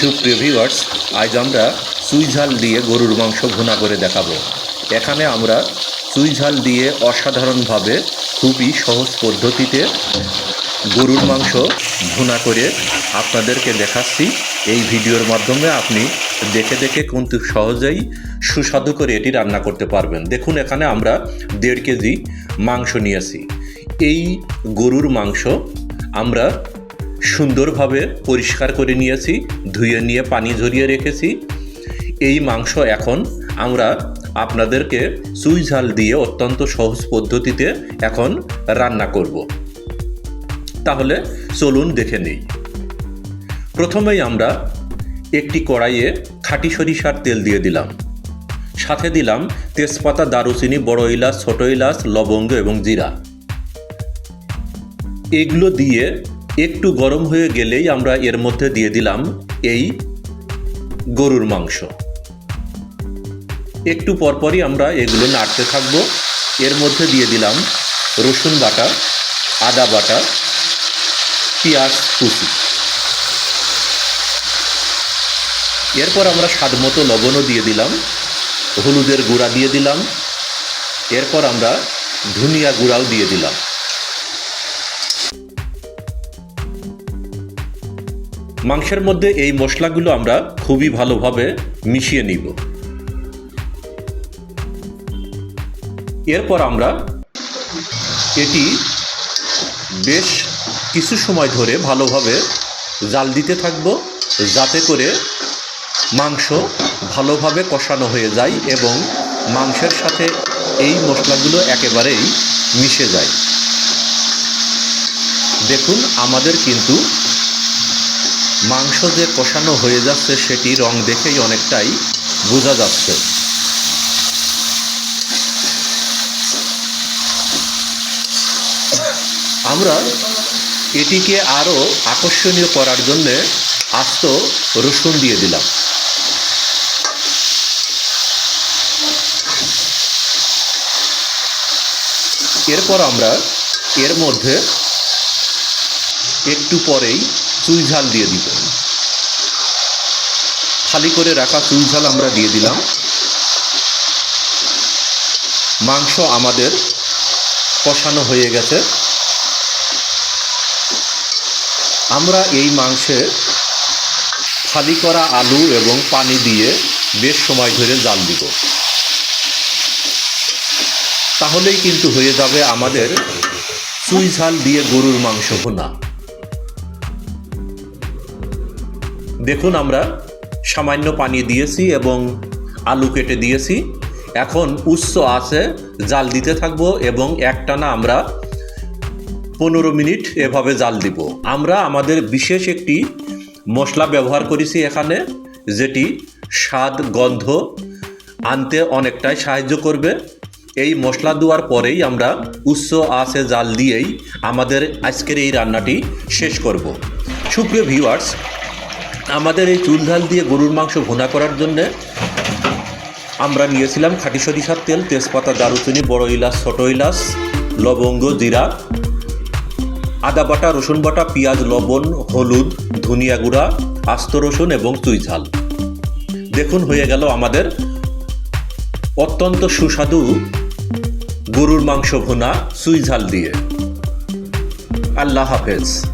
সুপ্রিয় ভিউয়ার্স আজ আমরা চুই ঝাল দিয়ে গরুর মাংস ভুনা করে দেখাবো। এখানে আমরা চুই ঝাল দিয়ে অসাধারণভাবে খুবই সহজ পদ্ধতিতে গরুর মাংস ভুনা করে আপনাদেরকে দেখাচ্ছি। এই ভিডিওর মাধ্যমে আপনি দেখে দেখে কিন্তু সহজেই সুস্বাদু করে এটি রান্না করতে পারবেন। দেখুন, এখানে আমরা দেড় কেজি মাংস নিয়েছি। এই গরুর মাংস আমরা সুন্দরভাবে পরিষ্কার করে নিয়েছি, ধুয়ে নিয়ে পানি ঝরিয়ে রেখেছি। এই মাংস এখন আমরা আপনাদেরকে চুই ঝাল দিয়ে অত্যন্ত সহজ পদ্ধতিতে এখন রান্না করব। তাহলে চলুন দেখে নেই। প্রথমেই আমরা একটি কড়াইয়ে খাঁটি সরিষার তেল দিয়ে দিলাম। সাথে দিলাম তেজপাতা, দারুচিনি, বড় ইলাচ ছোট ইলাচ লবঙ্গ এবং জিরা। এগুলো দিয়ে একটু গরম হয়ে গেলেই আমরা এর মধ্যে দিয়ে দিলাম এই গরুর মাংস। একটু পরপরই আমরা এগুলো নাড়তে থাকব। এর মধ্যে দিয়ে দিলাম রসুন বাটা, আদা বাটা, পেঁয়াজ, কুচি। এরপর আমরা স্বাদ মতো লবণও দিয়ে দিলাম, হলুদের গুঁড়া দিয়ে দিলাম। এরপর আমরা ধনিয়া গুঁড়াও দিয়ে দিলাম। মাংসের মধ্যে এই মশলাগুলো আমরা খুবই ভালোভাবে মিশিয়ে নিব। এরপর আমরা এটি বেশ কিছু সময় ধরে ভালোভাবে জাল দিতে থাকব, যাতে করে মাংস ভালোভাবে কষানো হয়ে যায় এবং মাংসের সাথে এই মশলাগুলো একেবারেই মিশে যায়। দেখুন, আমাদের কিন্তু মাংস যে কষানো হয়ে যাচ্ছে সেটি রং দেখেই অনেকটাই বোঝা যাচ্ছে। আমরা এটিকে আরও আকর্ষণীয় করার জন্যে আস্ত রসুন দিয়ে দিলাম। এরপর আমরা এর মধ্যে একটু পরেই চুই ঝাল দিয়ে দিব খালি করে রাখা চুই ঝাল আমরা দিয়ে দিলাম। মাংস আমাদের কষানো হয়ে গেছে। আমরা এই মাংসে খালি করা আলু এবং পানি দিয়ে বেশ সময় ধরে জাল দিব। তাহলেই কিন্তু হয়ে যাবে আমাদের চুই ঝাল দিয়ে গরুর মাংস ভুনা। দেখুন আমরা সামান্য পানি দিয়েছি এবং আলু কেটে দিয়েছি। এখন উচ্চ আছে, জাল দিতে থাকব এবং একটানা আমরা পনেরো মিনিট এভাবে জাল দিব। আমরা আমাদের বিশেষ একটি মশলা ব্যবহার করেছি এখানে, যেটি স্বাদ, গন্ধ আনতে অনেকটাই সাহায্য করবে। এই মশলা দেওয়ার পরেই আমরা উচ্চ আঁচে জাল দিয়েই আমাদের আজকের এই রান্নাটি শেষ করব। সুপ্রিয় ভিউয়ার্স আমাদের এই চুল ঝাল দিয়ে গরুর মাংস ভুনা করার জন্যে আমরা নিয়েছিলাম খাটি সরিষার তেল, তেজপাতা, দারুচিনি, বড় ইলাচ, ছোট ইলাচ, লবঙ্গ, জিরা, আদা বাটা, রসুন বাটা, পেঁয়াজ, লবণ, হলুদ, ধনিয়া গুঁড়া, আস্ত রসুন এবং চুই ঝাল। দেখুন, হয়ে গেল আমাদের অত্যন্ত সুস্বাদু গরুর মাংস ভুনা চুই ঝাল দিয়ে। আল্লাহ হাফেজ।